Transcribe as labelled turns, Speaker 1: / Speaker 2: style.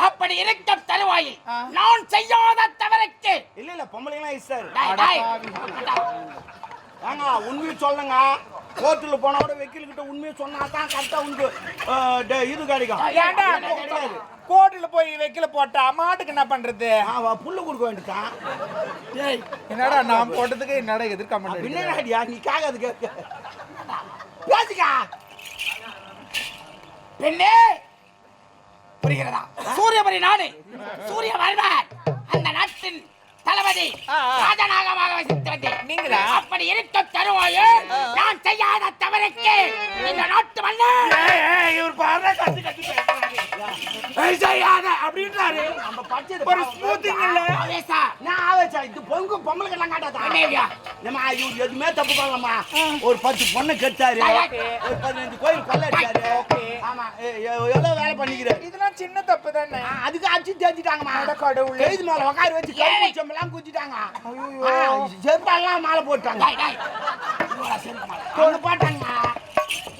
Speaker 1: அப்படி இருக்கும் தருவாயில். நான் செய்யாத தவறுக்கு.
Speaker 2: இல்ல இல்ல
Speaker 1: டேய்.
Speaker 3: பாவி.
Speaker 2: ஏங்க உண்மையை சொல்லுங்க. கோர்ட்டுல போனா கூட வக்கீல் கிட்ட உண்மையை சொன்னா தான் கரெக்டா டே- இது கிடைக்கும்
Speaker 3: கோர்ட்டுல போய் வைக்கல போட்டா மாட்டுக்கு என்ன பண்றது?
Speaker 2: அவ புல்லு கொடுக்க வேண்டியதான்
Speaker 1: டேய்,
Speaker 3: என்னடா நான் போட்டதுக்கு என்னடா எதிர்க்க மாட்டேன்
Speaker 2: பின்னாடியா நீ காகாது கேட்க. பேசிக்கா.
Speaker 1: பெண்ணே புரிகிறதா? சூரியபுரி நாடு. சூரிய வாழ்வார். அந்த நாட்டின் தளபதி. ராஜநாகமாக வசித்து வந்தேன்
Speaker 3: நீங்களா?
Speaker 1: அப்படி இருக்கும் தருவாயில் நான் செய்யாத தவறுக்கு இந்த நாட்டு மன்னர்
Speaker 2: இவர் பாரு கத்து கத்தி செய்யாத அப்படின்றாரு. நம்ம படிச்சது
Speaker 3: ஒரு ஸ்மூத்திங் இல்ல?
Speaker 1: ஆவேசா,
Speaker 2: நான் ஆவேச்சா இது பொங்கு பொம்பளை எல்லாம் காட்டாதா?
Speaker 1: என்னய்யா?
Speaker 2: நம்ம இவர் எதுவுமே தப்பு பண்ணலாமா ஒரு பத்து பொண்ணு கெட்டாரு. ஒரு பதினஞ்சு கோயில் கொள்ளை அடிச்சாரு
Speaker 3: ஓகே.
Speaker 2: ஆமா எ- எ- எவ்வளவு வேலை பண்ணிக்கிறாரு
Speaker 3: இதெல்லாம் சின்ன தப்பு தானே.
Speaker 2: அதுக்கு அடிச்சு தேய்ச்சிட்டாங்கம்மா
Speaker 3: அட கடவுளே.
Speaker 2: எழுதி மேல உட்கார வச்சு
Speaker 1: ஏய்.
Speaker 2: கம்பெல்லாம் குத்திட்டாங்க. செருப்பாலாம் மாலை போட்டாங்க. போட்டாங்க.